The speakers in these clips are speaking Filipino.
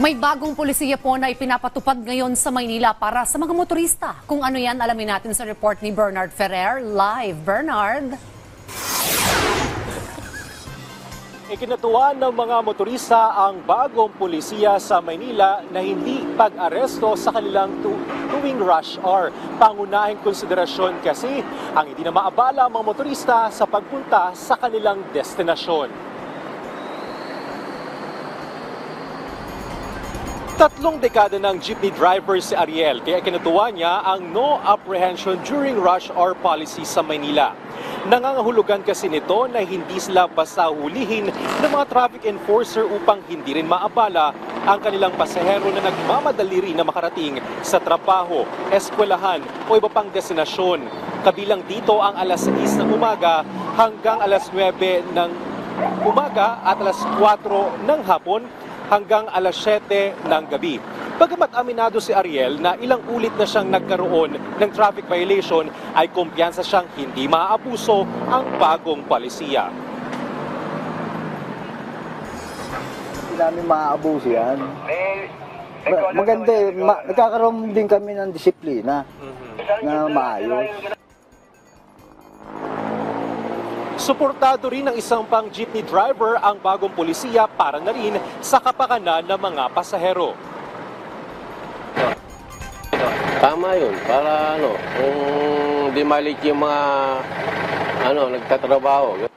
May bagong polisiya po na ipinapatupad ngayon sa Maynila para sa mga motorista. Kung ano yan, alamin natin sa report ni Bernard Ferrer. Live, Bernard. Ikinatuwa ng mga motorista ang bagong pulisiya sa Maynila na hindi pag-aresto sa kanilang tu- tuwing rush hour. Pangunahing konsiderasyon kasi ang hindi na maabala ang mga motorista sa pagpunta sa kanilang destinasyon. Tatlong dekada ng jeepney driver si Ariel kaya kinatuwa niya ang no apprehension during rush hour policy sa Maynila. Nangangahulugan kasi nito na hindi sila basta hulihin ng mga traffic enforcer upang hindi rin maabala ang kanilang pasahero na nagmamadali rin na makarating sa trabaho, eskwelahan o iba pang destinasyon. Kabilang dito ang alas 6 ng umaga hanggang alas 9 ng umaga at alas 4 ng hapon hanggang alas 7 ng gabi. Bagamat aminado si Ariel na ilang ulit na siyang nagkaroon ng traffic violation, ay kumpiyansa siyang hindi maaabuso ang bagong palisiya. Hindi namin maaabuso yan. Ma- Maganda eh, ma- nagkakaroon din kami ng disiplina na maayos. Suportado rin ng isang pang jeepney driver ang bagong polisiya para na rin sa kapakanan ng mga pasahero. Tama yun, para ano, kung di malik yung mga ano, nagtatrabaho.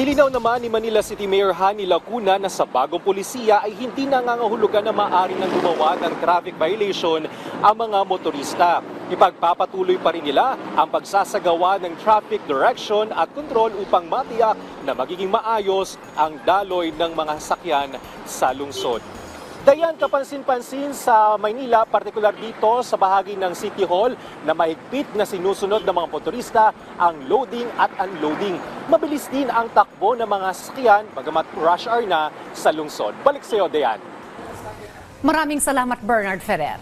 Nilinaw naman ni Manila City Mayor Hani Lacuna na sa bagong polisiya ay hindi nangangahulugan na maaari nang gumawa ng traffic violation ang mga motorista. Ipagpapatuloy pa rin nila ang pagsasagawa ng traffic direction at control upang matiyak na magiging maayos ang daloy ng mga sasakyan sa lungsod. Dayan kapansin-pansin sa Maynila, partikular dito sa bahagi ng City Hall na mahigpit na sinusunod ng mga motorista ang loading at unloading. Mabilis din ang takbo ng mga sasakyan bagamat rush hour na sa lungsod. Balik sa iyo, Dayan. Maraming salamat, Bernard Ferrer.